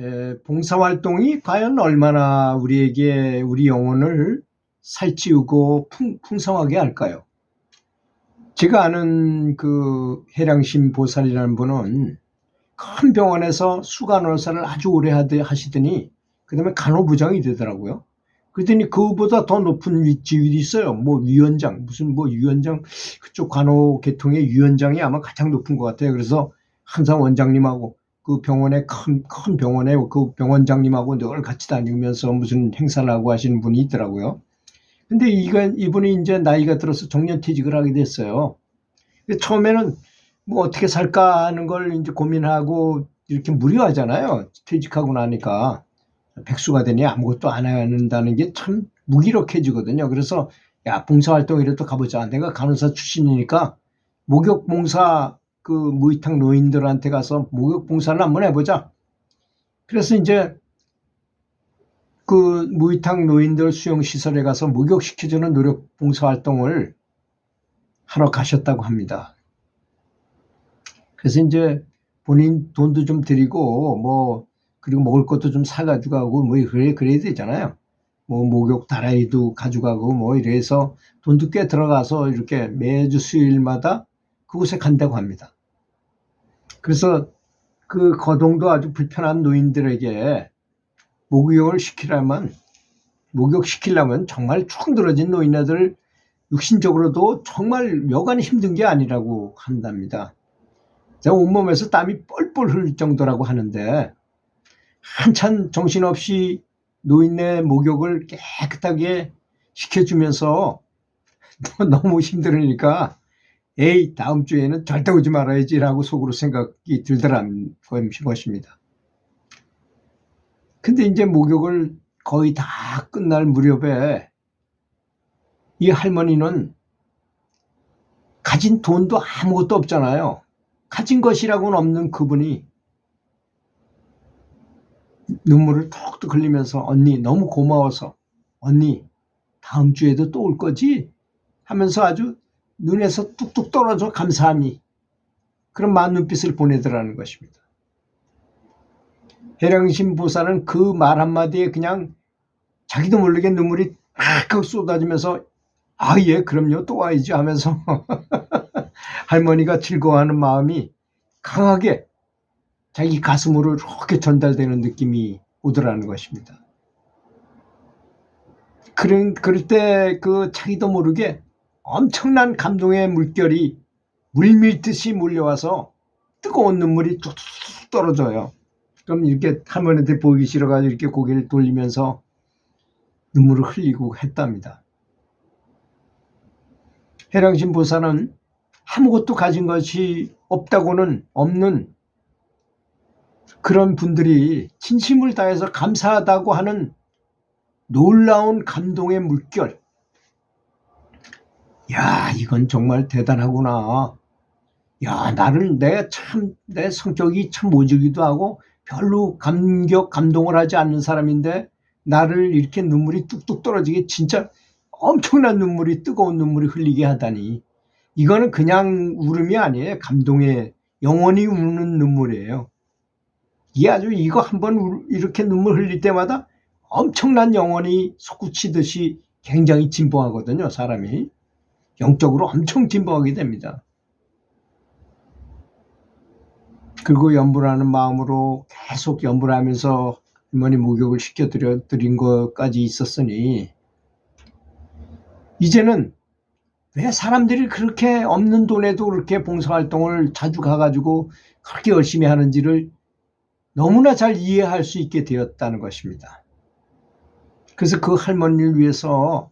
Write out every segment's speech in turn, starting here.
에, 봉사활동이 과연 얼마나 우리에게 우리 영혼을 살찌우고 풍, 풍성하게 할까요? 제가 아는 그 해량심 보살이라는 분은 큰 병원에서 수간호사를 아주 오래 하시더니 그 다음에 간호부장이 되더라고요. 그랬더니 그보다 더 높은 위- 지위도 있어요. 뭐 위원장, 무슨 뭐 위원장, 그쪽 간호 계통의 위원장이 아마 가장 높은 것 같아요. 그래서 항상 원장님하고 그 병원에 큰, 큰 병원에 그 병원장님하고 늘 같이 다니면서 무슨 행사를 하고 하시는 분이 있더라고요. 근데 이건, 이분이 이제 나이가 들어서 정년퇴직을 하게 됐어요. 처음에는 뭐 어떻게 살까 하는 걸 이제 고민하고 이렇게 무료하잖아요. 퇴직하고 나니까. 백수가 되니 아무것도 안 한다는 게 참 무기력해지거든요. 그래서 야 봉사활동이라도 가보자. 내가 간호사 출신이니까 목욕 봉사 그 무이탁 노인들한테 가서 목욕 봉사를 한번 해보자. 그래서 이제 그 무이탁 노인들 수용 시설에 가서 목욕 시켜주는 노력 봉사 활동을 하러 가셨다고 합니다. 그래서 이제 본인 돈도 좀 드리고 뭐 그리고 먹을 것도 좀 사가지고 가고 뭐 그래 그래야 되잖아요. 뭐 목욕 다라이도 가져가고 뭐 이래서 돈도 꽤 들어가서 이렇게 매주 수요일마다 그곳에 간다고 합니다. 그래서 그 거동도 아주 불편한 노인들에게 목욕을 시키려면 목욕 시키려면 정말 축 늘어진 노인네들 육신적으로도 정말 여간 힘든 게 아니라고 한답니다. 온몸에서 땀이 뻘뻘 흘릴 정도라고 하는데 한참 정신없이 노인네 목욕을 깨끗하게 시켜주면서 너무 힘들으니까 에이 다음 주에는 절대 오지 말아야지라고 속으로 생각이 들더란 것입니다. 근데 이제 목욕을 거의 다 끝날 무렵에 이 할머니는 가진 돈도 아무것도 없잖아요. 가진 것이라고는 없는 그분이 눈물을 톡톡 흘리면서 언니 너무 고마워서 언니 다음 주에도 또 올 거지 하면서 아주 눈에서 뚝뚝 떨어져 감사함이 그런 만 눈빛을 보내더라는 것입니다. 해령신 보살은 그말 한마디에 그냥 자기도 모르게 눈물이 막 쏟아지면서 아 예 그럼요 또 와야지 하면서 할머니가 즐거워하는 마음이 강하게 자기 가슴으로 이렇게 전달되는 느낌이 오더라는 것입니다. 그런, 그럴 때 그 자기도 모르게 엄청난 감동의 물결이 물밀듯이 몰려와서 뜨거운 눈물이 뚝뚝 떨어져요. 그럼 이렇게 할머니한테 보기 싫어가지고 이렇게 고개를 돌리면서 눈물을 흘리고 했답니다. 해량신 보살은 아무것도 가진 것이 없다고는 없는 그런 분들이 진심을 다해서 감사하다고 하는 놀라운 감동의 물결. 야, 이건 정말 대단하구나. 야, 나를 내 참, 내 성격이 참 모질기도 하고 별로 감격, 감동을 하지 않는 사람인데 나를 이렇게 눈물이 뚝뚝 떨어지게 진짜 엄청난 눈물이, 뜨거운 눈물이 흘리게 하다니. 이거는 그냥 울음이 아니에요. 감동의 영원히 우는 눈물이에요. 이게 아주 이거 한번 이렇게 눈물 흘릴 때마다 엄청난 영혼이 솟구치듯이 굉장히 진보하거든요, 사람이. 영적으로 엄청 진보하게 됩니다. 그리고 연불하는 마음으로 계속 연불하면서 할머니 목욕을 시켜드려 드린 것까지 있었으니 이제는 왜 사람들이 그렇게 없는 돈에도 그렇게 봉사활동을 자주 가가지고 그렇게 열심히 하는지를 너무나 잘 이해할 수 있게 되었다는 것입니다. 그래서 그 할머니를 위해서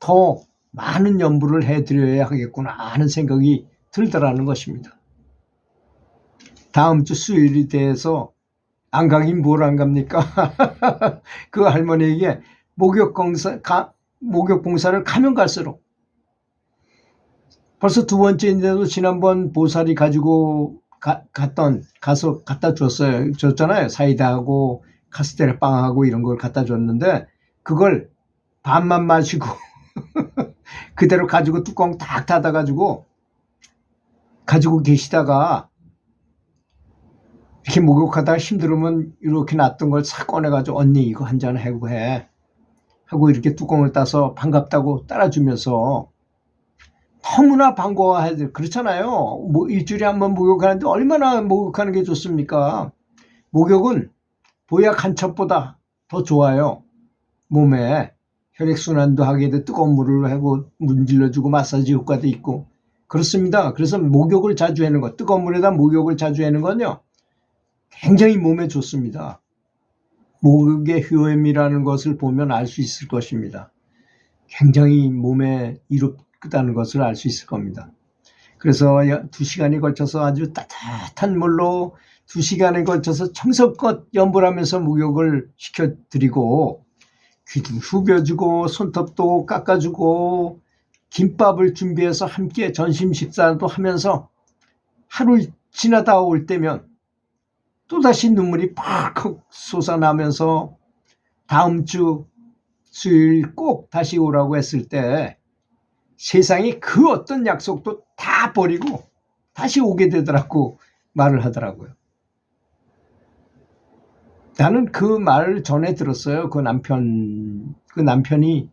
더 많은 연부를 해드려야 하겠구나 하는 생각이 들더라는 것입니다. 다음 주 수요일이 돼서 안 가긴 뭘 안 갑니까? 그 할머니에게 목욕 공사, 가, 목욕 봉사를 가면 갈수록 벌써 두 번째인데도 지난번 보살이 가지고 가, 갔던 가서 갖다 줬어요. 줬잖아요. 사이다하고 카스테라 빵하고 이런 걸 갖다 줬는데 그걸 반만 마시고 그대로 가지고 뚜껑 딱 닫아 가지고 가지고 계시다가 이렇게 목욕하다가 힘들으면 이렇게 놨던 걸 싹 꺼내가지고 언니 이거 한잔 하고 해. 하고 이렇게 뚜껑을 따서 반갑다고 따라주면서 너무나 반가워해야 돼. 그렇잖아요. 뭐 일주일에 한 번 목욕하는데 얼마나 목욕하는 게 좋습니까? 목욕은 보약 한 첩보다 더 좋아요. 몸에 혈액순환도 하게 돼 뜨거운 물을 하고 문질러주고 마사지 효과도 있고 그렇습니다. 그래서 목욕을 자주 하는 것, 뜨거운 물에다 목욕을 자주 하는 건요. 굉장히 몸에 좋습니다. 목욕의 효험이라는 것을 보면 알 수 있을 것입니다. 굉장히 몸에 이롭다는 것을 알 수 있을 겁니다. 그래서 두 시간에 걸쳐서 아주 따뜻한 물로 두 시간에 걸쳐서 청석껏 염불하면서 목욕을 시켜드리고 후벼주고 손톱도 깎아주고 김밥을 준비해서 함께 전심 식사도 하면서 하루 지나다 올 때면 또다시 눈물이 팍 솟아나면서 다음 주 수요일 꼭 다시 오라고 했을 때 세상에 그 어떤 약속도 다 버리고 다시 오게 되더라고 말을 하더라고요. 나는 그 말을 전에 들었어요. 그 남편, 그 남편이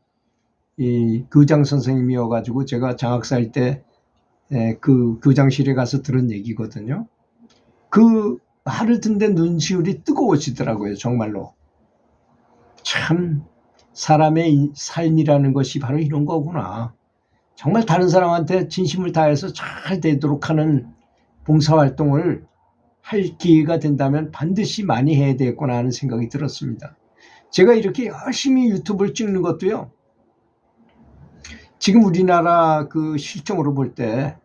이 교장 선생님이어가지고 제가 장학사일 때 그 교장실에 가서 들은 얘기거든요. 그 말을 듣는데 눈시울이 뜨거워지더라고요. 정말로. 참 사람의 삶이라는 것이 바로 이런 거구나. 정말 다른 사람한테 진심을 다해서 잘 되도록 하는 봉사활동을 할 기회가 된다면 반드시 많이 해야 되겠구나 하는 생각이 들었습니다. 제가 이렇게 열심히 유튜브를 찍는 것도요. 지금 우리나라 그 실정으로 볼 때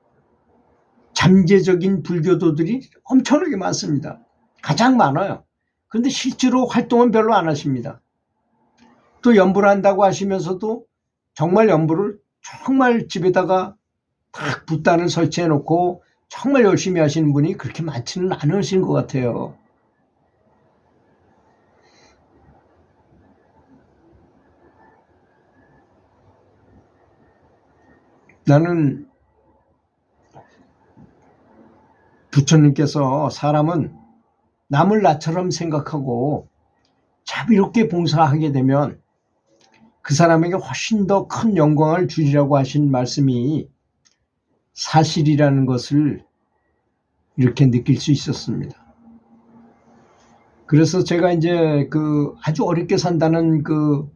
잠재적인 불교도들이 엄청나게 많습니다. 가장 많아요. 근데 실제로 활동은 별로 안 하십니다. 또 연부를 한다고 하시면서도 정말 연부를 정말 집에다가 탁 붓단을 설치해 놓고 정말 열심히 하시는 분이 그렇게 많지는 않으신 것 같아요. 나는 부처님께서 사람은 남을 나처럼 생각하고 자비롭게 봉사하게 되면 그 사람에게 훨씬 더 큰 영광을 주리라고 하신 말씀이 사실이라는 것을 이렇게 느낄 수 있었습니다. 그래서 제가 이제 그 아주 어렵게 산다는 그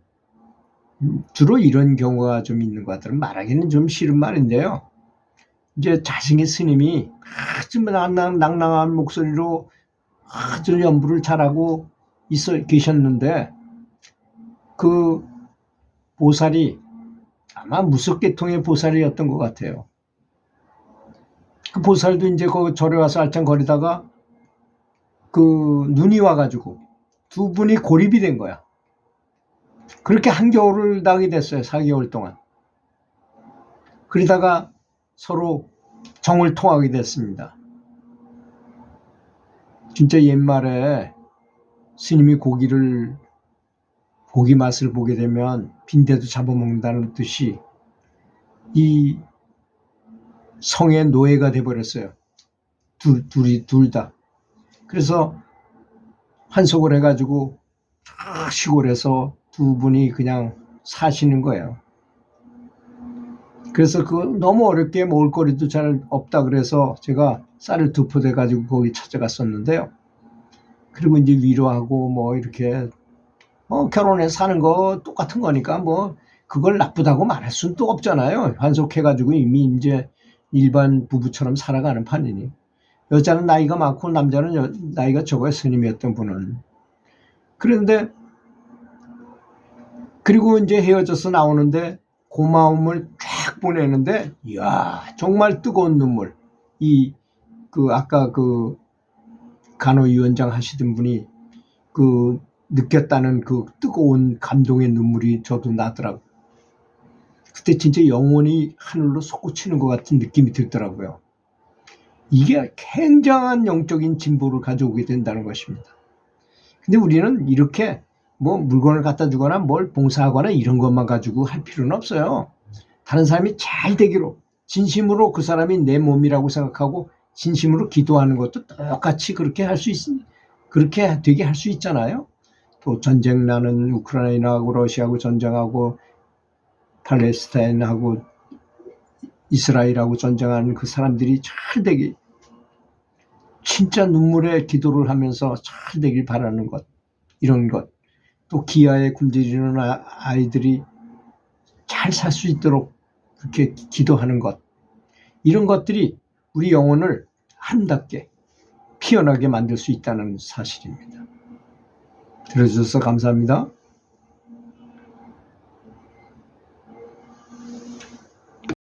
주로 이런 경우가 좀 있는 것 같아요. 말하기는 좀 싫은 말인데요. 이제 자신의 스님이 아주 낭낭, 낭낭한 목소리로 아주 연부를 잘하고 있어 계셨는데 그 보살이 아마 무속계통의 보살이었던 것 같아요. 그 보살도 이제 그 절에 와서 알짱거리다가 그 눈이 와가지고 두 분이 고립이 된 거야. 그렇게 한겨울을 나게 됐어요. 4개월 동안. 그러다가 서로 정을 통하게 됐습니다. 진짜 옛말에 스님이 고기를 고기 맛을 보게 되면 빈대도 잡아먹는다는 듯이 이 성의 노예가 돼버렸어요. 둘, 둘이, 둘 다. 그래서 한속을 해가지고 시골에서 두 분이 그냥 사시는 거예요. 그래서 그 너무 어렵게 먹을거리도 잘 없다 그래서 제가 쌀을 두 포대 가지고 거기 찾아갔었는데요. 그리고 이제 위로하고 뭐 이렇게 뭐 결혼해 사는 거 똑같은 거니까 뭐 그걸 나쁘다고 말할 수는 또 없잖아요. 환속해가지고 이미 이제 일반 부부처럼 살아가는 판이니. 여자는 나이가 많고 남자는 여, 나이가 적어야 스님이었던 분은. 그런데 그리고 이제 헤어져서 나오는데 고마움을 쫙 보내는데 이야 정말 뜨거운 눈물 이 그 아까 그 간호위원장 하시던 분이 그 느꼈다는 그 뜨거운 감동의 눈물이 저도 나더라고요. 그때 진짜 영혼이 하늘로 솟구치는 것 같은 느낌이 들더라고요. 이게 굉장한 영적인 진보를 가져오게 된다는 것입니다. 근데 우리는 이렇게 뭐 물건을 갖다 주거나 뭘 봉사하거나 이런 것만 가지고 할 필요는 없어요. 다른 사람이 잘 되기로 진심으로 그 사람이 내 몸이라고 생각하고 진심으로 기도하는 것도 똑같이 그렇게 할 수 있, 그렇게 되게 할 수 있잖아요. 또 전쟁 나는 우크라이나하고 러시아하고 전쟁하고 팔레스타인하고 이스라엘하고 전쟁하는 그 사람들이 잘 되게 진짜 눈물의 기도를 하면서 잘 되길 바라는 것 이런 것 또 기아에 굶주리는 아- 아이들이 잘 살 수 있도록 그렇게 기도하는 것 이런 것들이 우리 영혼을 아름답게 피어나게 만들 수 있다는 사실입니다. 들어주셔서 감사합니다.